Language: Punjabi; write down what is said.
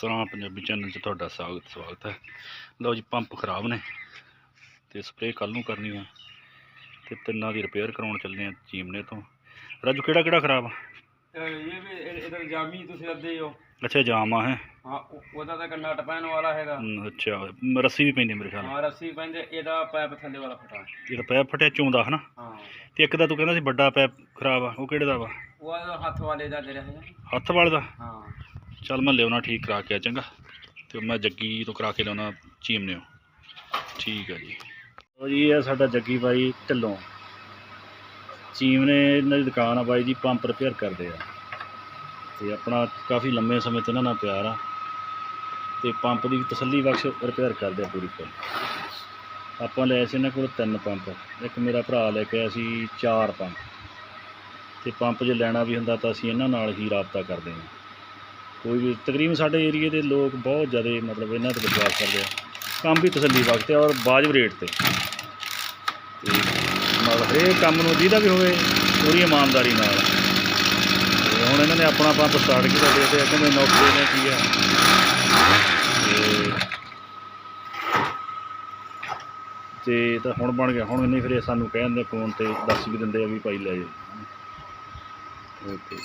ਸਰਾਂ ਪੰਜਾਬੀ ਚੈਨਲ 'ਚ ਤੁਹਾਡਾ ਸਵਾਗਤ ਸਵਾਗਤ ਹੈ। ਲਓ ਜੀ ਪੰਪ ਖਰਾਬ ਨੇ ਤੇ ਸਪਰੇਅ ਕੱਲ ਨੂੰ ਕਰਨੀ ਆ ਤੇ ਤਿੰਨਾਂ ਦੀ ਰਿਪੇਅਰ ਕਰਾਉਣ ਚੱਲੇ ਆ ਚੀਮਨੇ ਤੋਂ। ਰਾਜੂ ਕਿਹੜਾ ਕਿਹੜਾ ਖਰਾਬ ਆ? ਇਹ ਵੀ ਇਹਦਾ ਜਾਮੀ ਤੁਸੀਂ ਅੱਦੇ ਹੋ। ਅੱਛਾ ਜਾਮ ਆ ਹੈ? ਹਾਂ ਉਹ- ਉਹਦਾ ਤਾਂ ਨਟ ਪੈਣ ਵਾਲਾ ਹੈਗਾ। ਅੱਛਾ ਰੱਸੀ ਵੀ ਪੈਂਦੀ ਮੇਰੇ ਖਿਆਲ ਹਾਂ ਰੱਸੀ ਪੈਂਦੇ ਇਹਦਾ ਪੈਪ ਥੱਲੇ ਵਾਲਾ ਫਟਾ। ਇਹਦਾ ਪੈਪ ਫਟਿਆ ਚੋਂਦਾ ਹਨਾ? ਹਾਂ। ਤੇ ਇੱਕ ਦਾ ਤੂੰ ਕਹਿੰਦਾ ਸੀ ਵੱਡਾ ਪੈਪ ਖਰਾਬ ਆ ਉਹ ਕਿਹੜੇ ਦਾ ਵਾ? ਉਹ ਇਹਦਾ ਹੱਥ ਵਾਲੇ ਦਾ ਜਿਹੜਾ ਹੈਗਾ। ਹੱਥ ਵਾਲੇ ਦਾ? ਹਾਂ। ਚੱਲ ਮੈਂ ਲਿਆਉਣਾ ਠੀਕ ਕਰਾ ਕੇ ਆ, ਚੰਗਾ। ਤੇ ਮੈਂ ਜੱਗੀ ਤੋਂ ਕਰਾ ਕੇ ਲਿਆਉਣਾ ਚੀਮਨਿਓ ਠੀਕ ਹੈ ਜੀ। ਉਹ ਜੀ, ਇਹ ਸਾਡਾ ਜੱਗੀ ਬਾਈ ਢਿੱਲੋਂ। ਚੀਮਨੇ ਇਹਨਾਂ ਦੀ ਦੁਕਾਨ ਆ ਬਾਈ ਜੀ, ਪੰਪ ਰਿਪੇਅਰ ਕਰਦੇ ਆ। ਤੇ ਆਪਣਾ ਕਾਫੀ ਲੰਮੇ ਸਮੇਂ ਤੋਂ ਇਹਨਾਂ ਨਾਲ ਪਿਆਰ ਆ। ਤੇ ਪੰਪ ਦੀ ਤਸੱਲੀ ਬਖਸ਼ ਰਿਪੇਅਰ ਕਰਦੇ ਆ ਪੂਰੀ ਫੁੱਲ ਆਪਾਂ ਲਏ ਸੀ ਇਹਨਾਂ ਕੋਲ ਤਿੰਨ ਪੰਪ। ਇੱਕ ਮੇਰਾ ਭਰਾ ਲੈ ਕੇ ਆਇਆ ਸੀ ਚਾਰ ਪੰਪ। ਤੇ ਪੰਪ ਜੇ ਲੈਣਾ ਵੀ ਹੁੰਦਾ ਤਾਂ ਅਸੀਂ ਇਹਨਾਂ ਨਾਲ ਹੀ ਰਾਬਤਾ ਕਰਦੇ ਹਾਂ ਕੋਈ ਵੀ, ਤਕਰੀਬਨ ਸਾਡੇ ਏਰੀਏ ਦੇ ਲੋਕ ਬਹੁਤ ਜ਼ਿਆਦਾ ਮਤਲਬ ਇਹਨਾਂ ਤੇ ਵਿਸ਼ਵਾਸ ਕਰਦੇ ਆ। ਕੰਮ ਵੀ ਤਸੱਲੀ ਵਕਤ ਹੈ ਔਰ ਬਾਜਬ ਰੇਟ ਤੇ। ਤੇ ਮਤਲਬ ਹਰੇਕ ਕੰਮ ਨੂੰ ਜਿਹਦਾ ਵੀ ਹੋਵੇ ਪੂਰੀ ਇਮਾਨਦਾਰੀ ਨਾਲ। ਤੇ ਹੁਣ ਇਹਨਾਂ ਨੇ ਆਪਣਾ ਪੰਪ ਸਟਾਰਟ ਕੀਤਾ ਦੇ ਤੇ ਕਹਿੰਦੇ ਨੌਕਰੀ ਨੇ ਕੀ ਆ। ਤੇ ਤਾਂ ਹੁਣ ਬਣ ਗਿਆ। ਹੁਣ ਨਹੀਂ ਫਿਰ ਇਹ ਸਾਨੂੰ ਕਹਿੰਦੇ ਫੋਨ ਤੇ ਦੱਸ ਵੀ ਦਿੰਦੇ ਆ ਵੀ ਭਾਈ ਲੈ ਜਾਓ। ਓਕੇ।